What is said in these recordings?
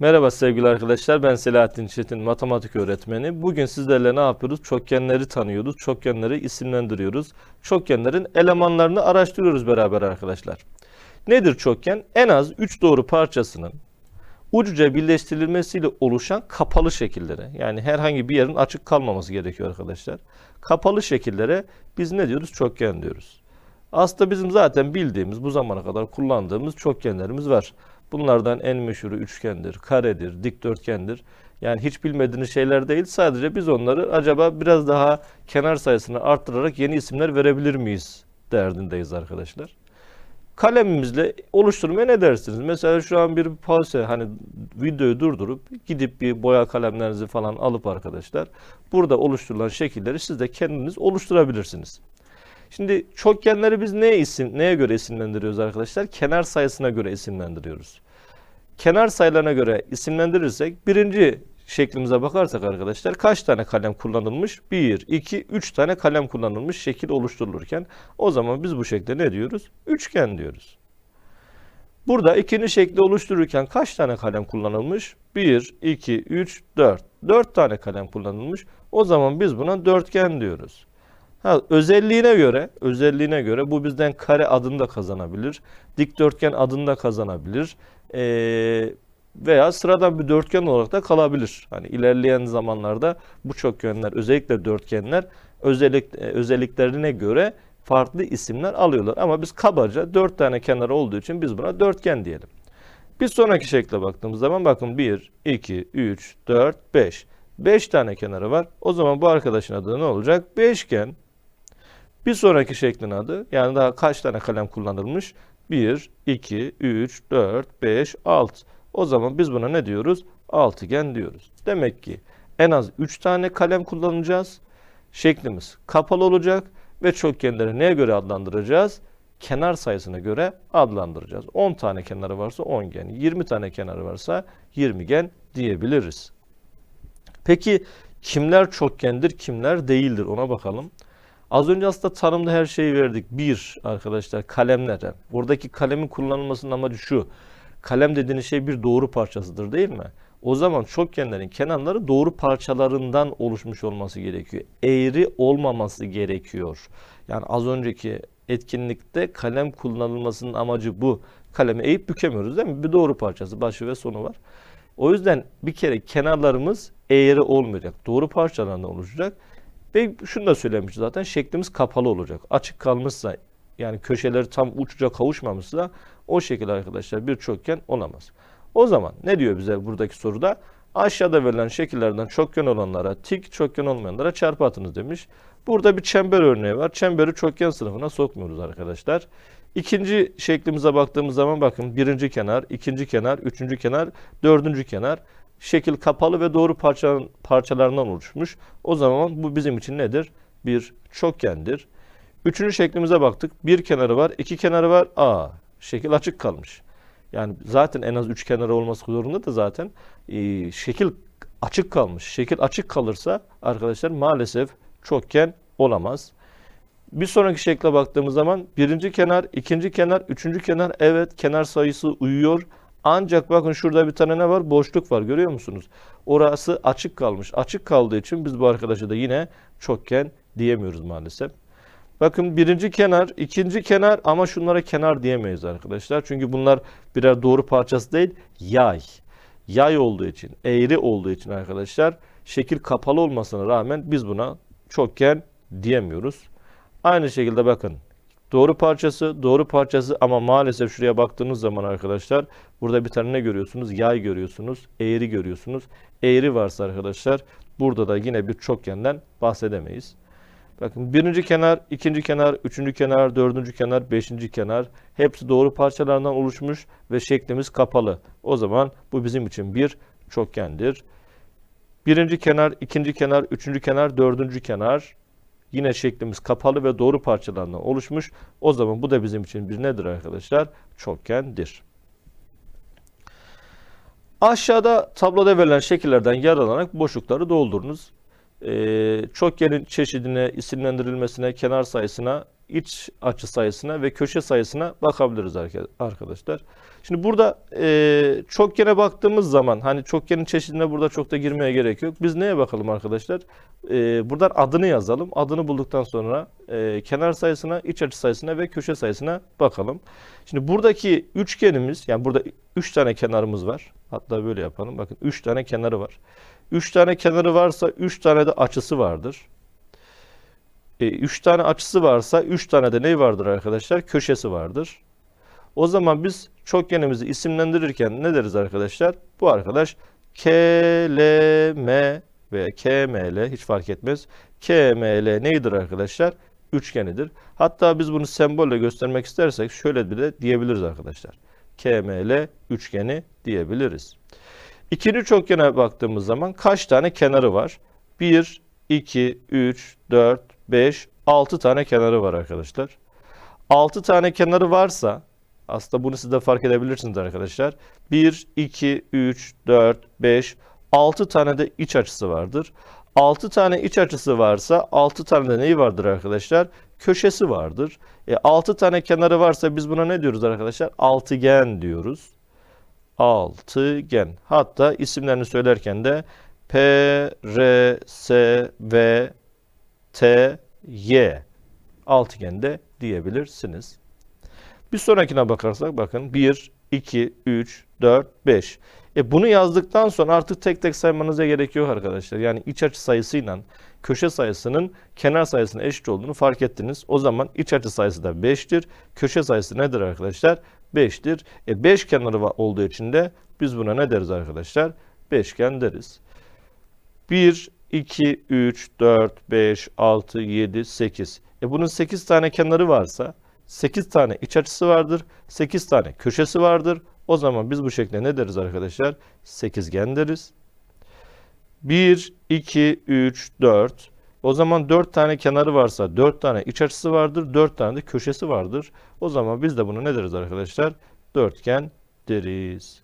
Merhaba sevgili arkadaşlar. Ben Selahattin Çetin, matematik öğretmeni. Bugün sizlerle ne yapıyoruz? Çokgenleri tanıyoruz. Çokgenleri isimlendiriyoruz. Çokgenlerin elemanlarını araştırıyoruz beraber arkadaşlar. Nedir çokgen? En az 3 doğru parçasının ucuca birleştirilmesiyle oluşan kapalı şekillere. Yani herhangi bir yerin açık kalmaması gerekiyor arkadaşlar. Kapalı şekillere biz ne diyoruz? Çokgen diyoruz. Aslında bizim zaten bildiğimiz, bu zamana kadar kullandığımız çokgenlerimiz var. Bunlardan en meşhuru üçgendir, karedir, dikdörtgendir. Yani hiç bilmediğiniz şeyler değil. Sadece biz onları acaba biraz daha kenar sayısını arttırarak yeni isimler verebilir miyiz derdindeyiz arkadaşlar. Kalemimizle oluşturmaya ne dersiniz? Mesela şu an bir pause hani videoyu durdurup gidip bir boya kalemlerinizi falan alıp arkadaşlar burada oluşturulan şekilleri siz de kendiniz oluşturabilirsiniz. Şimdi çokgenleri biz neye isim neye göre isimlendiriyoruz arkadaşlar? Kenar sayısına göre isimlendiriyoruz. Kenar sayılarına göre isimlendirirsek birinci şeklimize bakarsak arkadaşlar kaç tane kalem kullanılmış? 1, 2, 3 tane kalem kullanılmış şekil oluşturulurken o zaman biz bu şekilde ne diyoruz? Üçgen diyoruz. Burada ikinci şekli oluştururken kaç tane kalem kullanılmış? 1, 2, 3, 4. 4 tane kalem kullanılmış. O zaman biz buna dörtgen diyoruz. Ha, özelliğine göre, özelliğine göre bu bizden kare adını da kazanabilir. Dikdörtgen adını da kazanabilir. Ee, veya sıradan bir dörtgen olarak da kalabilir. Hani ilerleyen zamanlarda bu çokgenler, özellikle dörtgenler özellik, e, özelliklerine göre farklı isimler alıyorlar. Ama biz kabaca dört tane kenarı olduğu için biz buna dörtgen diyelim. Bir sonraki şekle baktığımız zaman bakın 1, 2, 3, 4, 5. 5 tane kenarı var. O zaman bu arkadaşın adı ne olacak? Beşgen. Bir sonraki şeklin adı yani daha kaç tane kalem kullanılmış? 1, 2, 3, 4, 5, 6. O zaman biz buna ne diyoruz? Altıgen diyoruz. Demek ki en az 3 tane kalem kullanacağız. Şeklimiz kapalı olacak ve çokgenleri neye göre adlandıracağız? Kenar sayısına göre adlandıracağız. 10 tane kenarı varsa 10 gen, 20 tane kenarı varsa 20 gen diyebiliriz. Peki kimler çokgendir, kimler değildir ona bakalım. Az önce aslında tanımda her şeyi verdik. Bir arkadaşlar kalemler. Buradaki kalemin kullanılmasının amacı şu. Kalem dediğiniz şey bir doğru parçasıdır değil mi? O zaman çokgenlerin kenarları doğru parçalarından oluşmuş olması gerekiyor. Eğri olmaması gerekiyor. Yani az önceki etkinlikte kalem kullanılmasının amacı bu. Kalemi eğip bükemiyoruz değil mi? Bir doğru parçası, başı ve sonu var. O yüzden bir kere kenarlarımız eğri olmayacak. Doğru parçalarından oluşacak. Ve şunu da söylemiş zaten şeklimiz kapalı olacak. Açık kalmışsa yani köşeleri tam uçuca kavuşmamışsa o şekilde arkadaşlar bir çokgen olamaz. O zaman ne diyor bize buradaki soruda? Aşağıda verilen şekillerden çokgen olanlara tik, çokgen olmayanlara çarpı atınız demiş. Burada bir çember örneği var. Çemberi çokgen sınıfına sokmuyoruz arkadaşlar. İkinci şeklimize baktığımız zaman bakın birinci kenar, ikinci kenar, üçüncü kenar, dördüncü kenar şekil kapalı ve doğru parça, parçalarından oluşmuş. O zaman bu bizim için nedir? Bir çokgendir. Üçüncü şeklimize baktık. Bir kenarı var, iki kenarı var. A. Şekil açık kalmış. Yani zaten en az üç kenarı olması zorunda da zaten e, şekil açık kalmış. Şekil açık kalırsa arkadaşlar maalesef çokgen olamaz. Bir sonraki şekle baktığımız zaman birinci kenar, ikinci kenar, üçüncü kenar evet kenar sayısı uyuyor. Ancak bakın şurada bir tane ne var? Boşluk var görüyor musunuz? Orası açık kalmış. Açık kaldığı için biz bu arkadaşa da yine çokgen diyemiyoruz maalesef. Bakın birinci kenar, ikinci kenar ama şunlara kenar diyemeyiz arkadaşlar. Çünkü bunlar birer doğru parçası değil, yay. Yay olduğu için, eğri olduğu için arkadaşlar şekil kapalı olmasına rağmen biz buna çokgen diyemiyoruz. Aynı şekilde bakın Doğru parçası, doğru parçası ama maalesef şuraya baktığınız zaman arkadaşlar burada bir tane ne görüyorsunuz? Yay görüyorsunuz, eğri görüyorsunuz. Eğri varsa arkadaşlar burada da yine bir çokgenden bahsedemeyiz. Bakın birinci kenar, ikinci kenar, üçüncü kenar, dördüncü kenar, beşinci kenar hepsi doğru parçalardan oluşmuş ve şeklimiz kapalı. O zaman bu bizim için bir çokgendir. Birinci kenar, ikinci kenar, üçüncü kenar, dördüncü kenar Yine şeklimiz kapalı ve doğru parçalarından oluşmuş. O zaman bu da bizim için bir nedir arkadaşlar? Çokgendir. Aşağıda tabloda verilen şekillerden yararlanarak boşlukları doldurunuz. Ee, çokgenin çeşidine, isimlendirilmesine, kenar sayısına iç açı sayısına ve köşe sayısına bakabiliriz arka- arkadaşlar. Şimdi burada e, çokgene baktığımız zaman hani çokgenin çeşidine burada çok da girmeye gerek yok. Biz neye bakalım arkadaşlar? E, buradan adını yazalım. Adını bulduktan sonra e, kenar sayısına, iç açı sayısına ve köşe sayısına bakalım. Şimdi buradaki üçgenimiz yani burada 3 tane kenarımız var. Hatta böyle yapalım. Bakın 3 tane kenarı var. 3 tane kenarı varsa 3 tane de açısı vardır. 3 tane açısı varsa 3 tane de ne vardır arkadaşlar? Köşesi vardır. O zaman biz çokgenimizi isimlendirirken ne deriz arkadaşlar? Bu arkadaş KLM veya KML hiç fark etmez. KML neydir arkadaşlar? Üçgenidir. Hatta biz bunu sembolle göstermek istersek şöyle bir de diyebiliriz arkadaşlar. KML üçgeni diyebiliriz. İkili çokgene baktığımız zaman kaç tane kenarı var? 1, 2, 3, 4, 5, 6 tane kenarı var arkadaşlar. 6 tane kenarı varsa aslında bunu siz de fark edebilirsiniz arkadaşlar. 1, 2, 3, 4, 5, 6 tane de iç açısı vardır. 6 tane iç açısı varsa 6 tane de neyi vardır arkadaşlar? Köşesi vardır. E, 6 tane kenarı varsa biz buna ne diyoruz arkadaşlar? Altıgen diyoruz. Altıgen. Hatta isimlerini söylerken de P, R, S, V, T, Y altıgende diyebilirsiniz. Bir sonrakine bakarsak bakın 1, 2, 3, 4, 5. E bunu yazdıktan sonra artık tek tek saymanıza gerek yok arkadaşlar. Yani iç açı sayısıyla köşe sayısının kenar sayısına eşit olduğunu fark ettiniz. O zaman iç açı sayısı da 5'tir. Köşe sayısı nedir arkadaşlar? 5'tir. E 5 kenarı olduğu için de biz buna ne deriz arkadaşlar? Beşgen deriz. 1, 2, 3, 4, 5, 6, 7, 8. E bunun 8 tane kenarı varsa 8 tane iç açısı vardır. 8 tane köşesi vardır. O zaman biz bu şekilde ne deriz arkadaşlar? Sekizgen deriz. 1, 2, 3, 4. O zaman 4 tane kenarı varsa 4 tane iç açısı vardır. 4 tane de köşesi vardır. O zaman biz de bunu ne deriz arkadaşlar? Dörtgen deriz.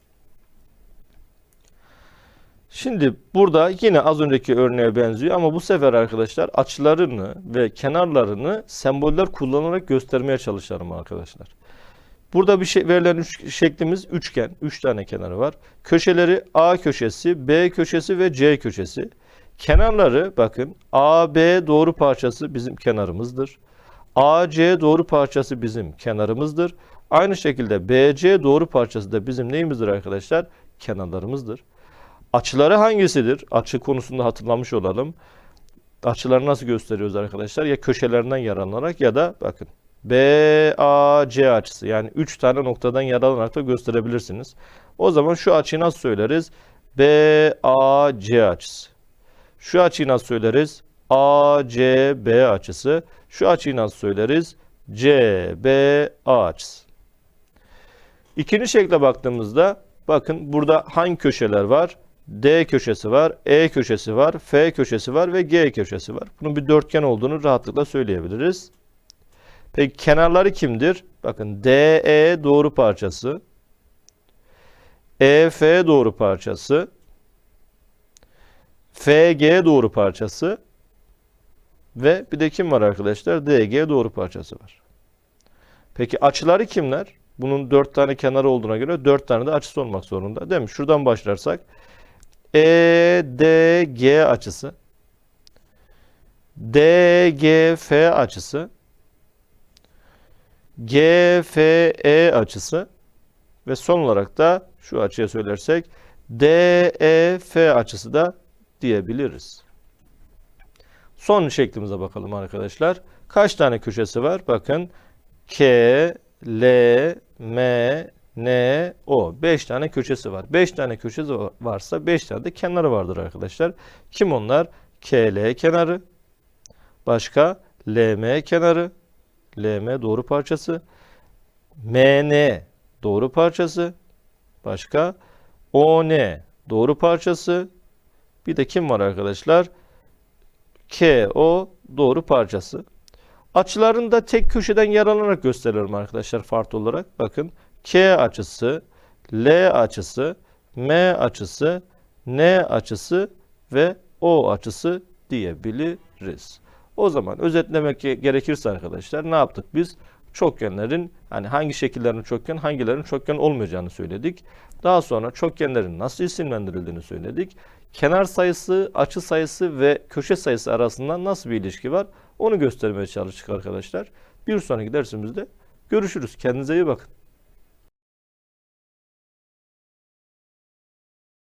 Şimdi burada yine az önceki örneğe benziyor ama bu sefer arkadaşlar açılarını ve kenarlarını semboller kullanarak göstermeye çalışalım arkadaşlar. Burada bir şey verilen üç, şeklimiz üçgen. Üç tane kenarı var. Köşeleri A köşesi, B köşesi ve C köşesi. Kenarları bakın AB doğru parçası bizim kenarımızdır. AC doğru parçası bizim kenarımızdır. Aynı şekilde BC doğru parçası da bizim neyimizdir arkadaşlar? Kenarlarımızdır. Açıları hangisidir? Açı konusunda hatırlamış olalım. Açıları nasıl gösteriyoruz arkadaşlar? Ya köşelerinden yararlanarak ya da bakın BAC açısı yani 3 tane noktadan yararlanarak da gösterebilirsiniz. O zaman şu açıyı nasıl söyleriz? BAC açısı. Şu açıyı nasıl söyleriz? ACB açısı. Şu açıyı nasıl söyleriz? CBA açısı. İkinci şekle baktığımızda bakın burada hangi köşeler var? D köşesi var, E köşesi var, F köşesi var ve G köşesi var. Bunun bir dörtgen olduğunu rahatlıkla söyleyebiliriz. Peki kenarları kimdir? Bakın DE doğru parçası, EF doğru parçası, FG doğru parçası ve bir de kim var arkadaşlar? DG doğru parçası var. Peki açıları kimler? Bunun dört tane kenarı olduğuna göre dört tane de açısı olmak zorunda. Değil mi? Şuradan başlarsak EDG açısı, DGF açısı, GFE açısı ve son olarak da şu açıya söylersek DEF açısı da diyebiliriz. Son şeklimize bakalım arkadaşlar. Kaç tane köşesi var? Bakın K, L, M, N, O. 5 tane köşesi var. 5 tane köşesi varsa 5 tane de kenarı vardır arkadaşlar. Kim onlar? KL kenarı. Başka LM kenarı. LM doğru parçası. MN doğru parçası. Başka ON doğru parçası. Bir de kim var arkadaşlar? KO doğru parçası. Açılarını da tek köşeden yararlanarak gösteriyorum arkadaşlar farklı olarak. Bakın K açısı, L açısı, M açısı, N açısı ve O açısı diyebiliriz. O zaman özetlemek ge- gerekirse arkadaşlar ne yaptık biz? Çokgenlerin hani hangi şekillerin çokgen, hangilerinin çokgen olmayacağını söyledik. Daha sonra çokgenlerin nasıl isimlendirildiğini söyledik. Kenar sayısı, açı sayısı ve köşe sayısı arasında nasıl bir ilişki var? Onu göstermeye çalıştık arkadaşlar. Bir sonraki dersimizde görüşürüz. Kendinize iyi bakın.